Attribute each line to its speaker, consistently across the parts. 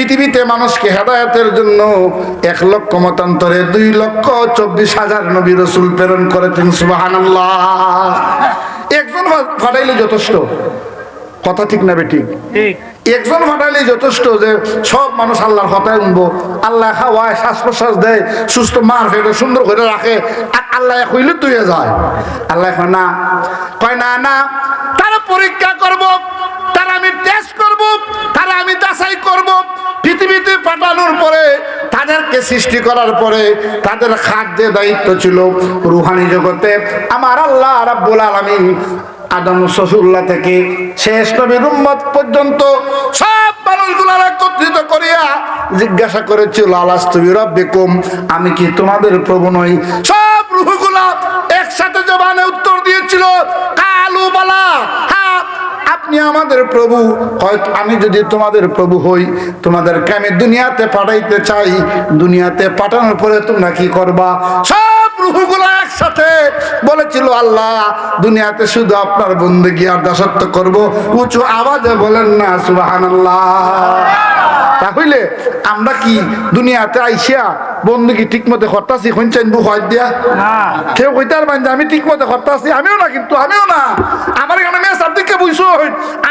Speaker 1: পৃথিবীতে মানুষকে হেদায়তের জন্য এক লক্ষ মতান্তরে দুই লক্ষ চব্বিশ হাজার নবী রসুল প্রেরণ করেছেন সুবাহান একজন ফাটাইলে যথেষ্ট। কথা ঠিক না বেঠিক
Speaker 2: ঠিক?
Speaker 1: একজন ফাটাইলে যথেষ্ট যে সব মানুষ আল্লাহর কথায় উনবো। আল্লাহ খাওয়ায় শ্বাস প্রশ্বাস দেয় সুস্থ মার ফেটে সুন্দর করে রাখে আর আল্লাহ কইলে তুই যায়। আল্লাহ না। কয় না না তারা পরীক্ষা করব তারা আমি টেস্ট করব আমি যাচাই করব। পৃথিবীতে পাঠানোর পরে, তাদেরকে সৃষ্টি করার পরে, তাদের খাদ্যের দায়িত্ব ছিল রুহানি জগতে। আমার আল্লাহ রাব্বুল আলামিন আদম শশুল্লাহ থেকে শেষ নবীর উম্মত পর্যন্ত সব মানুষগুলার একত্রিত করিয়া জিজ্ঞাসা করেছিল আলাস্তবি রব্বিকুম আমি কি তোমাদের প্রভু নই? সব রুহগুলা একসাথে জবানে উত্তর দিয়েছিল, কালু বালা আপনি আমাদের প্রভু হয়তো আমি যদি তোমাদের প্রভু হই তোমাদেরকে আমি দুনিয়াতে পাঠাইতে চাই? দুনিয়াতে পাঠানোর পরে তোমরা কি করবা? সব রুহগুলো একসাথে বলেছিল আল্লাহ দুনিয়াতে শুধু আপনার বন্দী আর দাসত্ব করব। উঁচু আওয়াজে বলেন না সুবাহান তাহলে আমরা কি দুনিয়াতে আইসিয়া বন্দুকি ঠিক মতো করতাছি শুনছেন বু হয় দিয়া? কেউ কইতে পারবেন যে আমি ঠিক মতো করতাছি? আমিও না কিন্তু আমিও না। আমার এখানে বুঝছ?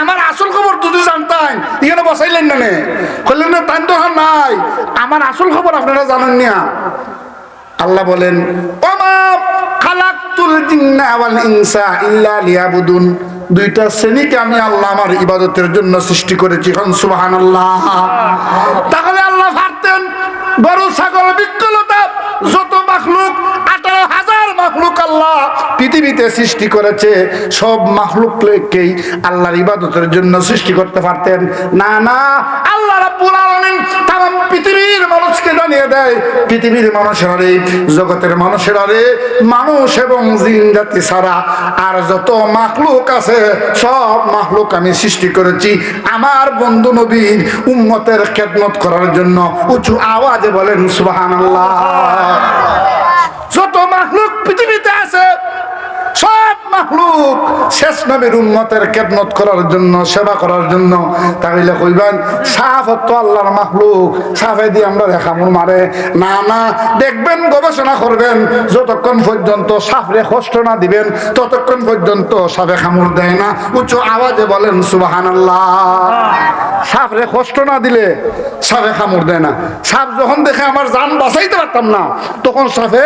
Speaker 1: আমার আসল খবর জানতাম বসাইলেন না নে। না তাই তো নাই। আমার আসল খবর আপনারা জানেন না। আল্লাহ বলেন খালাকতুল জিন্না ওয়াল ইনসা ইল্লা লিয়াবুদুন। দুইটা শ্রেণীকে আমি আল্লাহ আমার ইবাদতের জন্য সৃষ্টি করেছি হন সুবহানাল্লাহ। তাহলে আল্লাহ পারতেন গরু, ছাগল, বিকলতা, যত মাখলুক, আঠারো হাজার মাখলুক আল্লাহ পৃথিবীতে সৃষ্টি করেছে, সব মাখলুককেই আল্লাহর ইবাদতের জন্য সৃষ্টি করতে পারতেন। না না, আল্লাহ রাব্বুল আলামিন তাম পৃথিবীর মানুষকে জানিয়ে দেয়, পৃথিবীর মানুষেরা জগতের মানুষেরা রে মানুষ এবং জিন জাতি ছাড়া আর যত মাহলুক আছে, সব মাহলুক আমি সৃষ্টি করেছি। আমার বন্ধু নবীর উম্মতের খেদমত করার জন্য উঁচু আওয়াজে বলেন, সুবহানাল্লাহ। পৃথিবীতে আছে, সব মাখলুক শেষ নবীর উম্মতের খেদমত করার জন্য, সেবা করার জন্য। তাহলে কইবেন সাফ তো আল্লাহর মাখলুক। সাফে দিয়ে আমরা রেখামুর মারে। না না, দেখবেন, গবেষণা করবেন, যতক্ষণ পর্যন্ত সাফরে কষ্ট না দিবেন, ততক্ষণ পর্যন্ত সাফে খামুর দেয় না। উচ্চ আওয়াজে বলেন সুবাহান সাফরে কষ্ট না দিলে সাফে খামুর দেয় না। সাপ যখন দেখে আমার জান বাঁচাইতে পারতাম না, তখন সাফে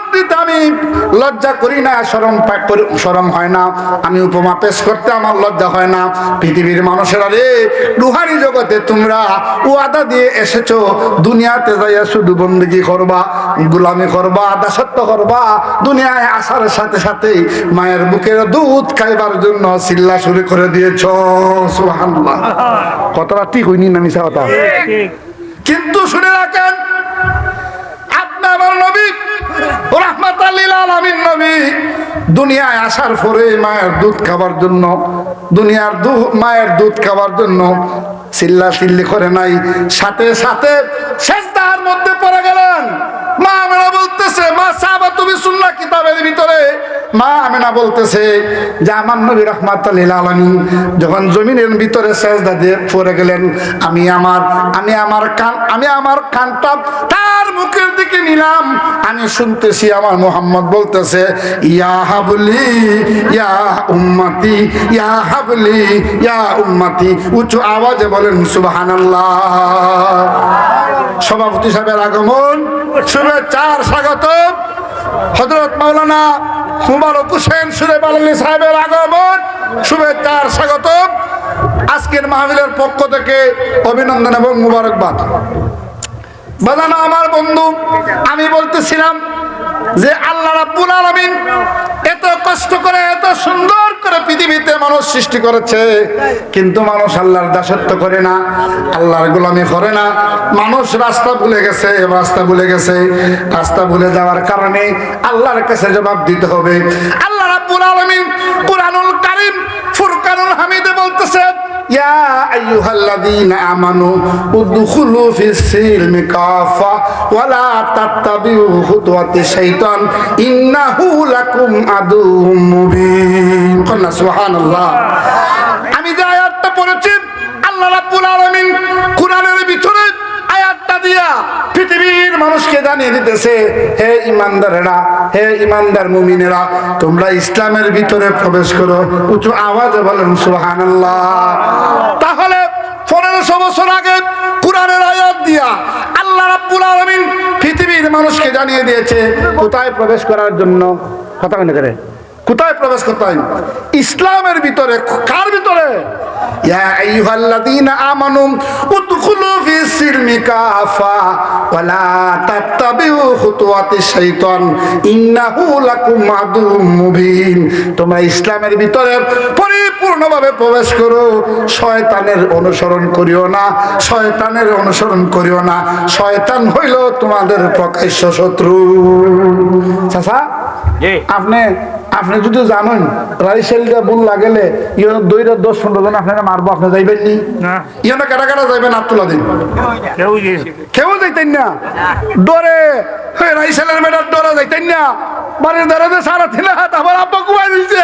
Speaker 1: দিতে আমি লজ্জা করি না করি- শরম হয় না। আমি উপমা পেশ করতে আমার লজ্জা হয় না। পৃথিবীর মানুষেরা রে রুহানি জগতে তোমরা ওয়াদা দিয়ে এসেছ দুনিয়াতে যাইয়া শুধু বন্দগি করবা গুলামি করবা দাসত্ব করবা দুনিয়ায় আসার সাথে সাথেই মায়ের বুকের দুধ খাইবার জন্য চিল্লা শুরু করে দিয়েছ। সুবহানাল্লাহ। কতটা ঠিক হইনি না মিশা কথা? কিন্তু শুনে রাখেন আপনি আমার নবী রহমাতাল্লিল আলামিন নবী। দুনিয়ায় আসার পরে মায়ের দুধ খাবার জন্য, দুনিয়ার দুধ মায়ের দুধ খাবার জন্য চিল্লা চিল্লি করে নাই। সাথে সাথে শেষদার মধ্যে পড়ে গেলেন মা আমেনা বলতেছে, মা সাহাবা, তুমি শুনলা কিতাবের ভিতরে? মা আমেনা বলতেছে যে, আমার নবী রহমাতাল্লিল আলামিন যখন জমিনের ভিতরে সেজদা দিয়ে পড়ে গেলেন, আমি আমার আমি আমার কান, আমি আমার কানটা তার মুখের দিকে নিলাম। আমি শুনতেছি আমার মোহাম্মদ বলতেছে, ইয়া হাবলি, ইয়া উম্মতি, ইয়া হাবলি, ইয়া উম্মতি। উচ্চ আওয়াজে বলেন, সুবহানাল্লাহ। সভাপতি সাহেবের আগমন। শুভেচ্ছার স্বাগত হজরত মাওলানা মুবারক হোসেন সুরেব আলী সাহেবের আগমন। শুভেচ্ছার স্বাগত আজকের মাহফিলের পক্ষ থেকে অভিনন্দন এবং মুবারকবাদ। বাজানো আমার বন্ধু, আমি বলতেছিলাম যে আল্লাহ রাব্বুল এত কষ্ট করে, এত সুন্দর করে পৃথিবীতে মানুষ সৃষ্টি করেছে, কিন্তু মানুষ আল্লাহর দাসত্ব করে না, আল্লাহর গোলামি করে না। মানুষ রাস্তা ভুলে গেছে, রাস্তা ভুলে গেছে। রাস্তা ভুলে যাওয়ার কারণে আল্লাহর কাছে জবাব দিতে হবে। আল্লাহ রাব্বুল আলামিন কুরআনুল কারীম, ফুরকানুল হামিদে বলতেছে আমি যে আয়াতটা পড়েছি আল্লাহ কুরআনের ভিতরে আয়াতটা দিয়া পৃথিবীর মানুষকে জানিয়ে দিতেছে, হে ইমানদারেরা, হে ইমানদার মুমিনেরা, তোমরা ইসলামের ভিতরে প্রবেশ করো, উঁচু আওয়াজে বলেন, সুবহানাল্লাহ। তাহলে পনেরোশো বছর আগে কোরআনের আয়াত দিয়া আল্লাহ রাব্বুল আলামিন পৃথিবীর মানুষকে জানিয়ে দিয়েছে, কোথায় প্রবেশ করার জন্য? কথা মনে করে। কোথায় প্রবেশ করতে হয়? ইসলামের ভিতরে, কার ভিতরে? ইয়া আইয়ুহাল্লাযীনা আমানু উদখুলু মুবিন। তোমরা ইসলামের ভিতরে পরিপূর্ণভাবে প্রবেশ করো, শয়তানের অনুসরণ করিও না, শয়তানের অনুসরণ করিও না, শয়তান হইল তোমাদের প্রকাশ্য শত্রু। চাচা। আপনি আপনি যদি জানেন রাইসেলটা ভুল লাগেলে ইয়ে দশ পনেরো জন আপনারা মারবো আপনি যাইবেন নি। ইয়ে কাটা কাটা যাইবেন আর তুলা দিন।
Speaker 2: কেউ
Speaker 1: যাইতেন না। ডরে রাইসেলের মেয়েটার ডরে যাইতেন না। বাড়ির দাঁড়াতে সারা থিলা হাত আমার আব্বা কুমার দিচ্ছে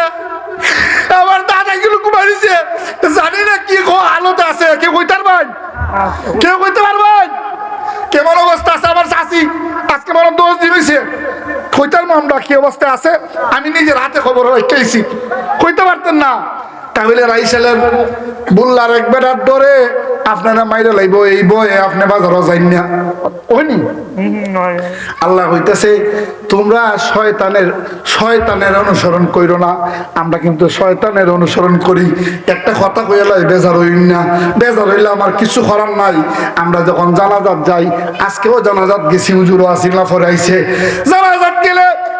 Speaker 1: আমার দাদা গুলো কুমার দিচ্ছে জানি না কি কো আলোতে আছে কেউ কইতে পারবেন? কেউ কইতে পারবেন? কেমন অবস্থা আছে আমার চাষি আজকে বড় দোষ দিয়েছে কইতার মামলা কি অবস্থায় আছে? আমি নিজের হাতে খবর রেখেছি কইতে পারতেন না। তাহলে মাইরে এই আল্লাহ হইতেছে তোমরা অনুসরণ কইরো না। আমরা কিন্তু শয়তানের অনুসরণ করি। একটা কথা কইয়া লাই বেজার হইন না। বেজার হইলে আমার কিছু করার নাই। আমরা যখন জানাজাত যাই, আজকেও জানাজাত গেছি, হুজুরও আসিল আইছে। জানাজাত গেলে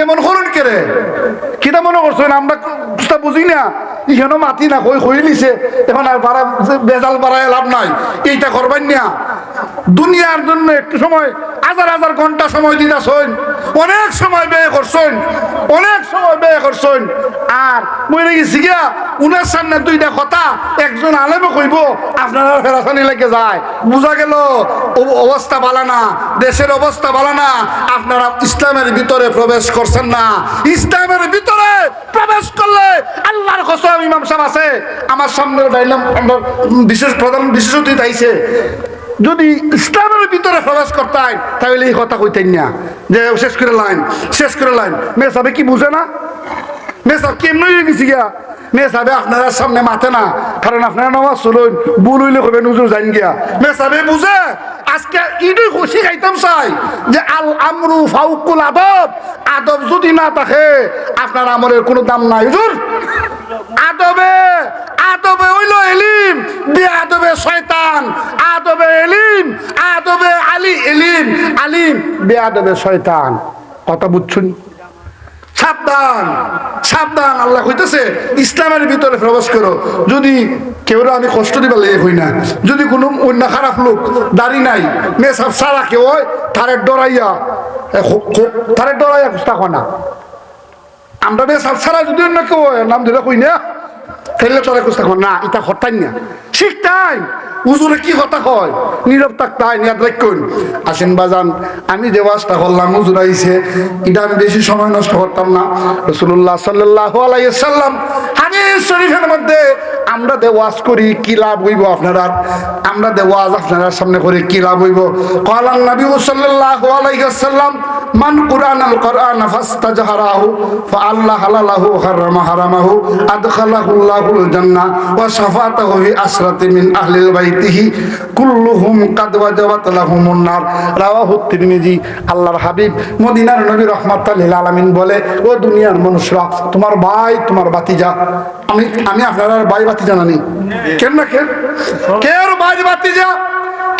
Speaker 1: এমন করুন কেরে? কিটা মনে করছেন আমরা বুঝি না। এখানে মাতি না কই কই নিছে এখন আর বাড়া, বেজাল বাড়ায় লাভ নাই। এইটা করবেন না। দুনিয়ার জন্য একটু সময়, হাজার হাজার ঘণ্টা সময় দিতেছেন অনেক সময় ব্যয় করছেন। অনেক সময় ব্যয় করছেন। আর মরে গেছি গিয়া, উনার সামনে দুইটা কথা, একজন আলেমে কইব, আপনারা ফেরাফানি লেগে যায়। বোঝা গেল অবস্থা ভালো না। দেশের অবস্থা ভালো না। আপনারা ইসলামের ভিতরে প্রবেশ করছেন। না। ইসলামের ভিতরে প্রবেশ করলে আল্লাহর কসম ইমাম সাহেব আছে। আমার সামনে ডাইলাম বিশেষ প্রধান বিশেষ অতিথি আইছে। যদি ইসলামের ভিতরে প্রবেশ করতাই তাহলে এই কথা কইতেন না। যে শেষ করে লাইন, শেষ করে লাইন। মেয়ে সাহেব কি বুঝে না? সাহেব কেমন হয়ে গেছি গিয়া? মেয়ে সাহেব আপনারা সামনে মাথে না, কারণ আপনারা নামাজ চলুন ভুল হইলে কবে নুজুর জান গিয়া। মেয়ে সাহেব বুঝে? আজকে ইডুই খুশি খাইতাম চাই যে আল আমরু ফাউকুল আদব। আদব যদি না থাকে, আপনার আমলের কোনো দাম নাই, হুজুর। আদবে আদবে হইল এলিম বেআদবে শয়তান। আদবে এলিম, আদবে আলী এলিম, আলিম বেআদবে শয়তান। কথা বুঝছুন? সাবধান সাবধান, আল্লাহ কইতেছে, ইসলামের ভিতরে প্রবেশ করো। যদি কেউ আমি কষ্ট দিবার লেগে হই না, যদি কোনো অন্য খারাপ লোক দাড়ি নাই মেয়ে সব সারা কেউ তারে ডরাইয়া তারে ডরাইয়া থাকো না। আমরা মেয়ে সব সারা যদি অন্য কেউ নাম ধরে কই না? তাহলে তারা কুস্তা কর না, এটা হরতাই না। শিখতাই উজুরে কি কথা কয়? নীরব থাকতাই নিয়াদ রাখুন আসেন বাজান, আমি যে করলাম উজুর আইছে, এটা আমি বেশি সময় নষ্ট করতাম না। রসুল্লাহ সাল্লাহ আলাইসাল্লাম হাদিস শরীফের মধ্যে, আমরা দে ওয়াজ করি, কি লাভ হইব আপনারা? আমরা দে ওয়াজ আপনার সামনে করে, কি লাভ হইব? কলান নবী সাল্লাল্লাহু আলাইহি ওয়াসাল্লাম, মান কুরআন আল কুরআন ফাস্তাজহারাহু ফাআল্লাহ হালালাহু হারামা হারামাহু, আদখালাহুল্লাহু আল্লাহুল জান্নাহ ওয়া শাফাতাহু ফি আসরাতি মিন আহলিল বাইতিহি কুল্লুহুম কাদ ওয়াজাবাত লাহুমুন নার। রাওয়াহু তিরমিজি আল্লাহর হাবিব মদিনার নবী রাহমাতুল লিল আলামিন বলে ও দুনিয়ার মানুষরা তোমার ভাই তোমার বাতিজা আমি আমি আপনার বাই ভাই বাতিজা জানি কেন না কে কেউ ভাই বাতিজা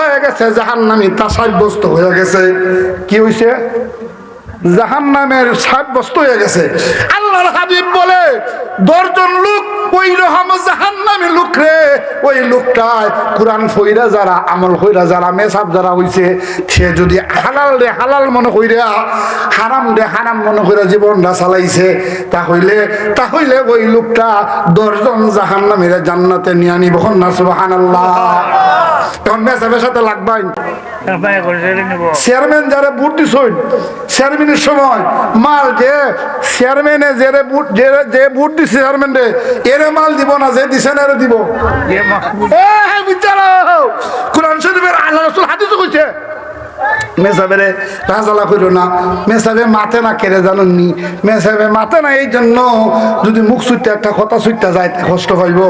Speaker 1: হয়ে গেছে, জাহান্নামি তা সাব্যস্ত হয়ে গেছে। কি হয়েছে জাহান নামের সাব্যস্ত হয়ে গেছে। আল্লাহর হাবিব বলে, দশজন লোক, ওই রকম জাহান নামে লোক রে। ওই লোকটায় কোরআন ফইরা যারা, আমল হইরা যারা মেসাব যারা হইছে, সে যদি হালাল রে হালাল মনে কইরা, হারাম রে হারাম মনে কইরা জীবনটা চালাইছে তা হইলে তা হইলে ওই লোকটা দশজন জাহান নামের জান্নাতে নিয়ে নিব না, সুবহানাল্লাহ। তখন মেসাবের সাথে লাগবাই।
Speaker 2: তারপরে করে ছেড়ে নেব
Speaker 1: চেয়ারম্যান যারা ভোট দিছইন চেয়ারম্যানের সময় মাল যে চেয়ারম্যানে যে ভোট যে যে দিছে চেয়ারম্যান রে এরে মাল দিব না যে দিছে না এরে দিব।
Speaker 2: যে মাহবুব
Speaker 1: এ বিচারো কোরআন শরীফের আল্লাহ রাসূল হাদিসে কইছে। মেসাবেরে রাজালা কইল না মেসাবে মাথে না কেড়ে জানেননি। মেসাবে মাথে না এই জন্য যদি মুখ সুইতে একটা কথা সুইতে যায় কষ্ট পাইব।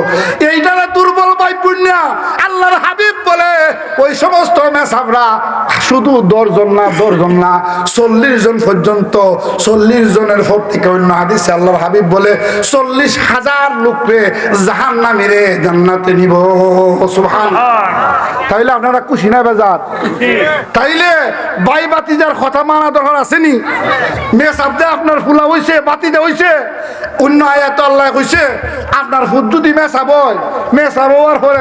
Speaker 1: এইটা দুর্বল আল্লাহর হাবিব বলে ওই সমস্ত মেসাবরা শুধু দশজন না দশজন না চল্লিশ জন পর্যন্ত চল্লিশ জনের পর থেকে অন্য হাদিসে আল্লাহর হাবিব বলে চল্লিশ হাজার লোকরে জাহান নামিরে জান্নাতে নিব। সুবহান। তাইলে আপনারা খুশি না বেজার তাইলে বাই বাতিজার কথা মানা দরকার আসেনি সাবদে আপনার ফুলা হইছে বাতিজা হইছে অন্য আয়াত আল্লাহ কইছে আপনার যদি মেসাব মেসাব হওয়ার পরে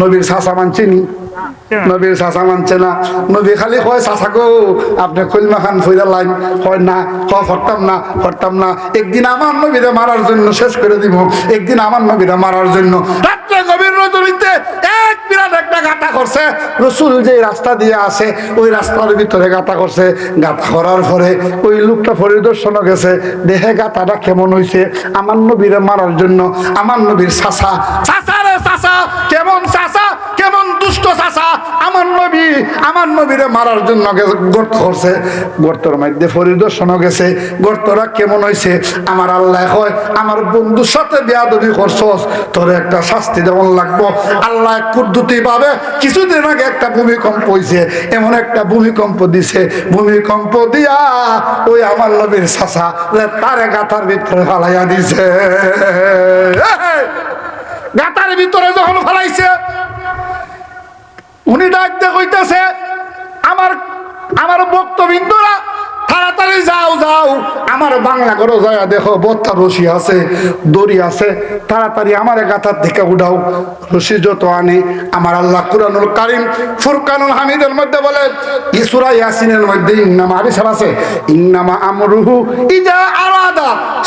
Speaker 1: নবীর শাসা মানছেনি নবীর চাচা মানছে না? নবী খালি কয় চাচা গো আপনি কলমা খান ফইরা লাইন কয় না ক ফরতাম না ফরতাম না। একদিন আমার নবীরে মারার জন্য শেষ করে দিব। একদিন আমার নবীরে মারার জন্য। রাত্রে রজনীতে এক বিরাট একটা গাতা করছে। রসুল যে রাস্তা দিয়ে আসে ওই রাস্তার ভিতরে গাতা করছে। গাতা করার পরে ওই লোকটা পরিদর্শন গেছে দেহে গাতাটা কেমন হইছে? আমার নবীরে মারার জন্য আমার নবীর চাচা আমার নবী, আমার নবীরে মারার জন্য গর্ত করছে গর্তর মধ্যে পরিদর্শন গেছে গর্তরা কেমন হয়েছে আমার আল্লাহ হয় আমার বন্ধুর সাথে বেয়াদবি করছস, তোর একটা শাস্তি যেমন লাগবো। আল্লাহ কুদ্দুতি পাবে কিছুদিন আগে একটা ভূমিকম্প হয়েছে এমন একটা ভূমিকম্প দিছে। ভূমিকম্প দিয়া ওই আমার নবীর চাচা তারে গাথার ভিতরে ফালাইয়া দিছে। গাতার ভিতরে যখন ফেলাইছে উনি ডাক দিয়ে কইতেছে, আমার আমার বক্তবিন্দুরা তাড়াতাড়ি যাও যাও, আমার বাংলা যায় দেখো আছে, দড়ি আছে, তাড়াতাড়ি আমার গাথার থেকে উঠাও। যত আনে, আমার আল্লাহ কারিম হামিদের মধ্যে বলে ইয়াসিনের মধ্যে আছে আমরুহু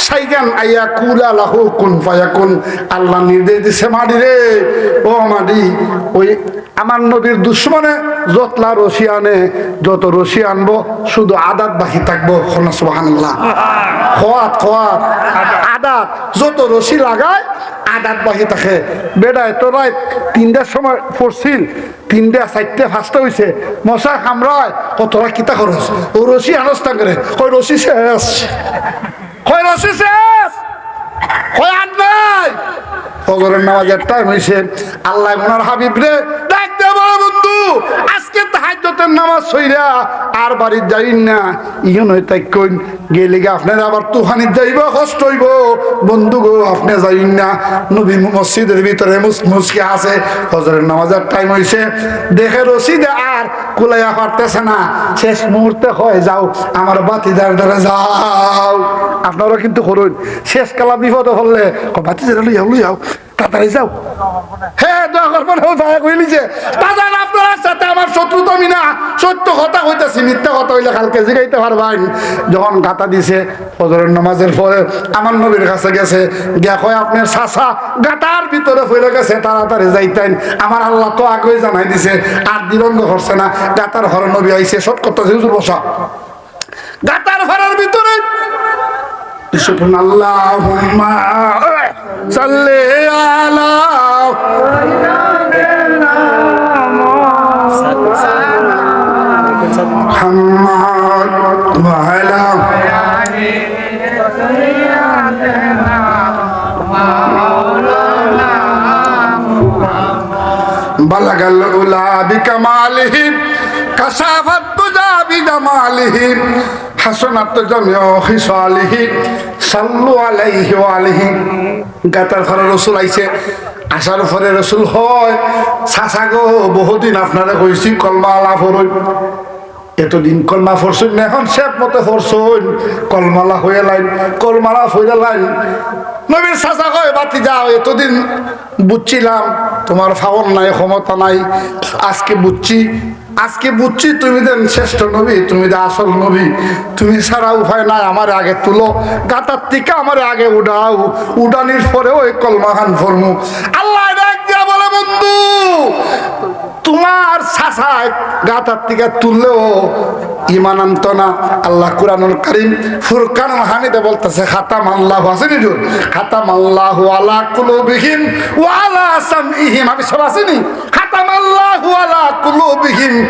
Speaker 1: সাইগান আইয়া কুলা লাহু কুন ফায়াকুন। আল্লাহ নির্দেশ দিছে মাডি রে। ও মাডি ওই আমার নবীর দুশ্মনে যতলা রশি আনে, যত রশি আনব, শুধু আদাত বাকি থাকব, সুবহানাল্লাহ। খোয়াত খোয়াত, আদাত। যত রশি লাগায়, আদাত বাকি থাকে। বেড়ায় তো রায় তিনটার সময় পড়ছিল, তিনটা, চারটে ফার্স্টে হয়েছে মশা কামড়ায় কতটা কিতা খরচ? ও রশি আনস্তা করে কই রশি শেষ। কই রশি শেষ আর নাই? ফজরের নামাজের টাইম হয়েছে আল্লাহ ওনার হাবিব রে ডাক দে বড় বন্ধু, আজকে তাহাজ্জতে ফজরের নামাজ সইরা আর বাড়ির যাইন না। ইহন তাই কইন, গেলে গিয়ে আপনার আবার তুহানি যাইব, কষ্ট হইব। বন্ধু গো, আপনি যাইন না। নবী মসজিদের ভিতরে মুস- মুসকে আছে, ফজরের নামাজের টাইম হইছে। দেখে রশিদে আর কুলাইয়া পারতেছে না। শেষ মুহূর্তে হয়, যাও, আমার বাতিদার দ্বারা যাও। আপনারা কিন্তু করুন। শেষ কালা বিপদ হলে বাতি যারা লইয়াও লইয়াও তাড়াতাড়ি যাও। হ্যাঁ দোয়া করব না ভায়া কইলিছে বাজার আপনার সাথে আমার শত্রু তো আমি সত্য কথা হইতেছি মিথ্যা কথা হইলে কালকে জিগাইতে পারবাই যখন গাতা দিছে, ফজরের নামাজের পরে আমার নবীর কাছে গেছে, গিয়া কয়, আপনার সাসা গাতার ভিতরে ফেলে গেছে, তাড়াতাড়ি যাইতেন। আমার আল্লাহ তো আগে জানাই দিছে, আর দিরঙ্গ হরছে না। গাতার হর নবী আইছে সব করতেছে, হুজুর বসা। গাতার হরের ভিতরে আল্লাহ اللهم صل على محمد وعلى بلغ الأولى بكماله كشف আসার রসুল হয় সাসা গো, বহুদিন আপনারা কইছি কলমা আলা ফরই এতদিন কলমা ফরসুন এখন শেপ মতো ফরসুন। কলমালা হয়ে লাইন কলমালা হয়ে লাইন। বুঝছিলাম, তোমার ফাওন নাই, ক্ষমতা নাই, আজকে বুঝছি আজকে বুঝছি তুমি দেন শ্রেষ্ঠ নবী, তুমি দে আসল নবী। তুমি ছাড়া উপায় নাই, আমার আগে তুলো। গাতার থেকে আমার আগে উঠাও। উডানির পরে ওই কলমাখান ফরমু আল্লাহ বলে, বন্ধু, তোমার শাসায় গাতার থেকে তুললেও ইমান আনত না। আল্লাহ কুরআনুল কারীম ফুরকান হামিদে বলতেছে, খাতাম আল্লাহ আসেনি জোর? খাতাম আল্লাহ আলা কুলুবিহিম ওয়া আলা সামইহিম আমি সব আসেনি? খাতাম আল্লাহ আলা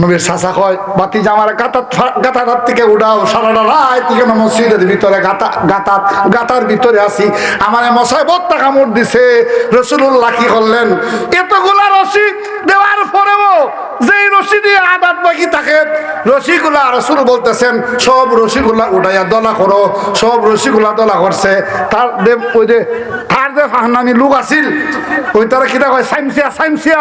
Speaker 1: নবীর চাচা কয়, বাতি জামার গাতাত গাতার থেকে উঠাও, সারাটা রাত থেকে মসজিদের ভিতরে গাতা গাতাত গাতার ভিতরে আছি। আমার মশাই বত্তা কামড় দিছে। রসুল্লাহ কি করলেন? এতগুলা রশি দেওয়ার পরেও যেই রশি দিয়ে আদাত বাকি থাকে, রশিগুলা রসুল বলতেছেন, সব রশিগুলা উঠাইয়া দলা করো, সব রশিগুলা দলা করছে। তার দেব ওই যে, তার যে ফাহনামি লোক আছিল, ওই তারা কিতা কয়, সাইমসিয়া সাইমসিয়া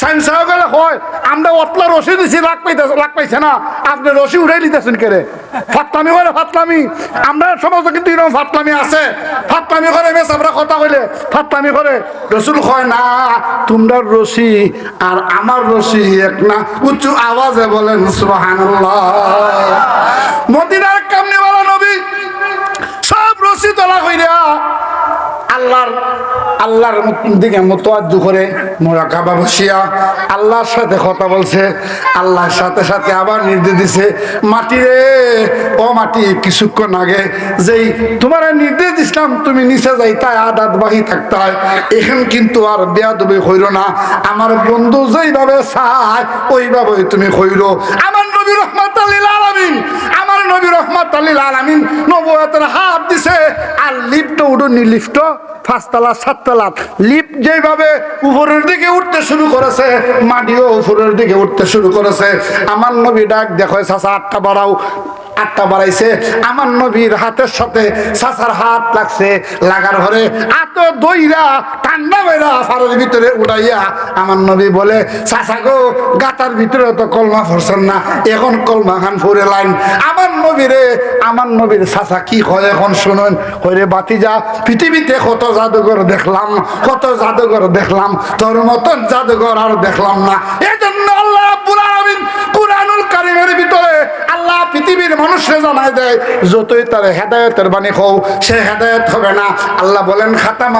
Speaker 1: সাইমসিয়া গেলে হয়, আমরা অতলা রশি দিছি লাগ পাইতেছে লাগ পাইছে না? আপনি রশি উঠাই নিতেছেন কেরে ফাতলামি করে ফাতলামি। আমরা সমাজে কিন্তু এরকম ফাতলামি আছে। ফাতলামি করে বেশ আমরা কথা কইলে ফাতলামি করে, রসুল কয়, না, তোমরা রশি আর আমার রশি এক না। উঁচু আওয়াজে বলেন, সুবহানাল্লাহ। মদিনার কামনিওয়ালা নবী সব রশি তোলা হইয়া আল্লাহর আল্লাহর দিকে মোতোয়াজ্জু করে মোরাকাবা বসিয়া আল্লাহর সাথে কথা বলছে, আল্লাহর সাথে সাথে আবার নির্দেশ দিছে, মাটি রে, ও মাটি, কিছুক্ষণ আগে যেই তোমার নির্দেশ দিছিলাম, তুমি নিচে যাইতা আদাত বাহি থাকতাই এখন কিন্তু আর বেয়াদবি হইল না। আমার বন্ধু যেইভাবে চায় ওইভাবে তুমি হইল আমার নবী রহমত আলামিন, আমার নবী রহমত আলামিন নবুয়াতের হাত দিছে, আর লিফট উঠুনি, লিফট পাঁচতলা সাততলা লিফট যেভাবে উপরের দিকে উঠতে শুরু করেছে, মাটিও উপরের দিকে উঠতে শুরু করেছে। আমার নবী ডাক দেখো, চাচা আটটা বাড়াও, আটটা বাড়াইছে। আমার নবীর হাতের সাথে চাচার হাত লাগছে লাগার ঘরে। আত দইরা, ঠান্ডা বেড়া ফারের ভিতরে উড়াইয়া আমার নবী বলে, চাচা গো, গাতার ভিতরে তো কলমা ফরছেন না, এখন কলমা খান ফুরে লাইন। আমার নবীরে, আমার নবীর চাচা কি হয় এখন শুনুন। কইরে বাতি যা পৃথিবীতে কত জাদুঘর দেখলাম কত জাদুঘর দেখলাম তোর মতন জাদুঘর আর দেখলাম না। এই জন্য আল্লাহ আলামিন কুরআনুল কারীমের ভিতরে আল্লাহ পৃথিবীর মানুষরে জানাই দেয়, যতই তার বাণী সে হবে না। আল্লাহ বলেন খাতাম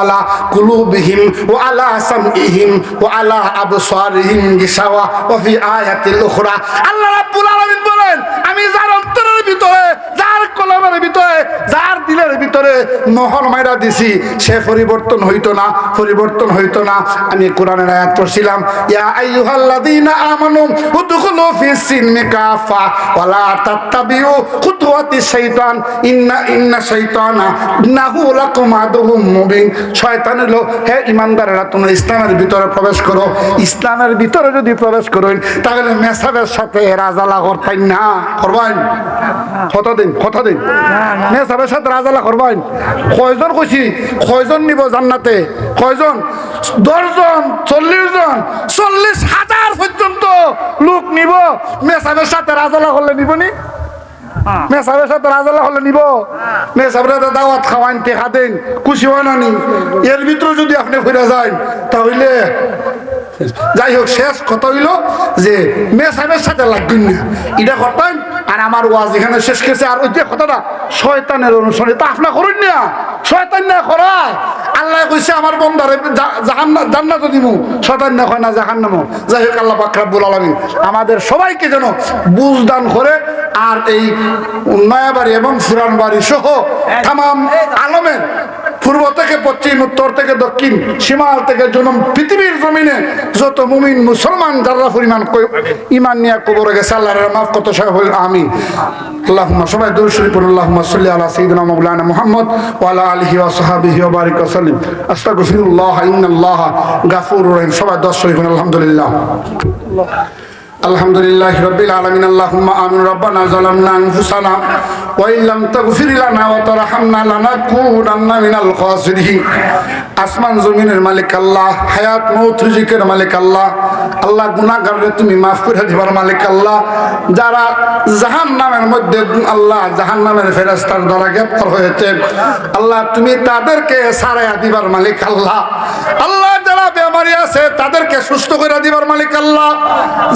Speaker 1: আলা কুলুবিহিম আলা আলা গিসাওয়া ফি আয়াতিল উখরা। আল্লাহ রাব্বুল আলামিন বলেন, আমি যার অন্তরের ভিতরে, যার কলমের ভিতরে, যার দিলের ভিতরে মাইরা দিছি, সে পরিবর্তন হইতো না, পরিবর্তন হইতো না। আমি কোরআনের আয়াত পড়ছিলাম, ইয়া আমানু উদখুলু ফিস সিলমি কাফা ওয়ালা তাত্তাবিউ খুতুওয়াতিশ শাইতান ইন্না ইন্না শাইতানা ইন্নাহু লাকুম আদুউম মুবিন শয়তান হলো, হে ইমানদারেরা, তোমরা ইসলামের ভিতরে প্রবেশ করো। ইসলামের ভিতরে যদি প্রবেশ করো তাহলে মেসাবের সাথে রাজালা করতেন না। করবেন? কত দিন কত দিন মেসাবের সাথে রাজালা করবেন? কয়জন কইছি কয়জন নিব জান্নাতে? কয়জন? দশজন? চল্লিশ জন? চল্লিশ হাজার পর্যন্ত লোক নিব। মেসাবের সাথে রাজালা করলে নিব নি মেসাবের সাথে রাজালা হলে নিব? মেসাবের সাথে দাওয়াত খাওয়ান টেকা দেন খুশি হয় নি এর ভিতরে যদি আপনি ফিরে যান তাহলে যাই হোক শেষ কথা হইল যে মেসাবের সাথে লাগবেন না। এটা করতেন আর আমার ওয়াজ এখানে শেষ করছে। আর ওই যে কথাটা, শয়তানের অনুসরণে তা আপনার করুন না। শয়তান না করায়। আল্লাহ কইছে, আমার বন্ধারে জান্নাত দিমু। শয়তান না কয়, না জাহান নামো যাই হোক, আল্লাহ পাক রাব্বুল আলামিন আমাদের সবাইকে যেন বুঝদান করে আর এই নয়াবাড়ি এবং ফুরান বাড়ি সহ তাম, আলমের পূর্ব থেকে পশ্চিম, উত্তর থেকে দক্ষিণ সীমাল থেকে জনম, পৃথিবীর জমিনে যত মুমিন মুসলমান, যারা পরিমাণ ইমান নিয়ে কবরে গেছে আল্লাহর মাফ কত সব হইল, আমিন। আল্লাহুম্মা সবাই দরুদ শরীফ পড়ুন, আল্লাহুম্মা সাল্লি আলা সাইয়্যিদিনা মাওলানা মুহাম্মদ ওয়া আলা আলিহি ওয়া সাহবিহি ওয়া বারিক ওয়া সাল্লিম। আস্তাগফিরুল্লাহ, ইন্নাল্লাহা গাফুরুর রহিম। সবাই দশ শরীফ পড়ুন, আলহামদুলিল্লাহ। الحمد لله رب العالمين اللهم آمين ربنا ظلمنا أنفسنا وإن لم تغفر لنا وترحمنا لنكونن من الخاسرين আসমান জমিনের মালিক আল্লাহ হায়াত মৌত রিজিকের মালিক আল্লাহ আল্লাহ গুনাহগাররে তুমি মাফ করে দিবার মালিক আল্লাহ যারা জাহান নামের মধ্যে আল্লাহ জাহান নামের ফেরেস্তার দ্বারা গ্রেপ্তার হয়েছে আল্লাহ তুমি তাদেরকে সারাইয়া দিবার মালিক আল্লাহ আল্লাহ যারা বেমারি আছে, তাদেরকে সুস্থ করে দিবার মালিক আল্লাহ।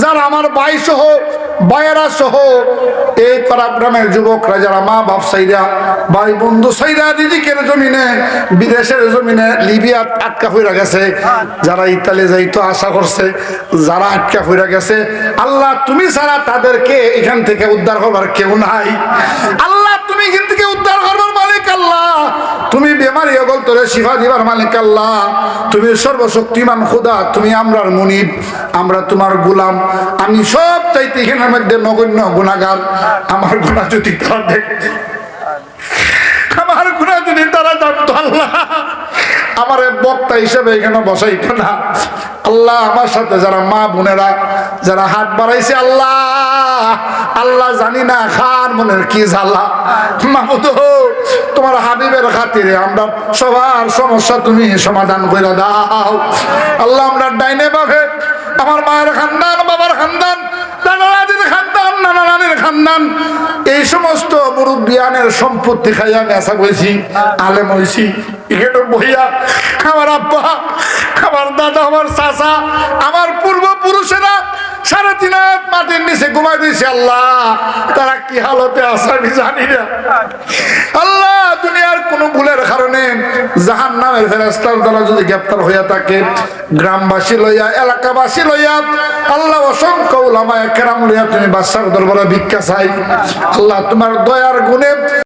Speaker 1: যারা আমার বাই সহ, ভাইয়েরা সহ, এই পরাগ্রামের যুবকরা, যারা মা বাপ সাইরা, ভাই বন্ধু সাইরা রিজিকের জমিনে, বিদেশের জমিনে লিবিয়া আটকা হইরা গেছে, যারা ইতালি যাইতো, আশা করছে যারা আটকা হইরা গেছে। আল্লাহ, তুমি ছাড়া তাদেরকে এখান থেকে উদ্ধার করবার কেউ নাই। আল্লাহ, তুমি এখান থেকে উদ্ধার করবার মালিক আল্লাহ। তুমি বেমারি অগল তোরে শিফা দিবার মালিক আল্লাহ। তুমি সর্বশক্তিমান খুদা, তুমি আমরার মুনিব, আমরা তোমার গুলাম। আমি সব চাইতে এখানের মধ্যে নগণ্য গুণাগার। আমার গুণা যদি তারা দেখতে আমার গুণা যদি তারা জানতো আল্লাহ। আমার বক্তা হিসেবে এখানে বসাইতো না। আল্লাহ আমার সাথে যারা মা বোনেরা, যারা হাত বাড়াইছে, আল্লাহ আল্লাহ জানি না খার মনের কি জ্বালা। মাহমুদ, তোমার হাবিবের খাতিরে আমরা সবার সমস্যা তুমি সমাধান করে দাও। আল্লাহ আমরা ডাইনে বাঘে আমার মায়ের খানদান, বাবার খানদান দাদির খানদান, এই সমস্ত মুরব্বিয়ানের সম্পত্তি খাইয়া নেশা বইছি আলেম এখানে বইয়া আমার আব্বা, আমার দাদা, আমার চাচা, আমার পূর্বপুরুষেরা সাড়ে তিন হাত মাটির নিচে ঘুমাই দিয়েছে, আল্লাহ, তারা কি হালতে আছে আমি জানি না। আল্লাহ, দুনিয়ার কোনো ভুলের কারণে জাহান নামের ফেরাস্তার দ্বারা যদি গ্রেপ্তার হইয়া থাকে, গ্রামবাসী লইয়া, এলাকাবাসী লইয়া, আল্লাহ অসংখ্য উলামায় কেরাম লইয়া তুমি বাদশার দরবারে ভিক্ষা চাই। আল্লাহ, তোমার দয়ার গুণে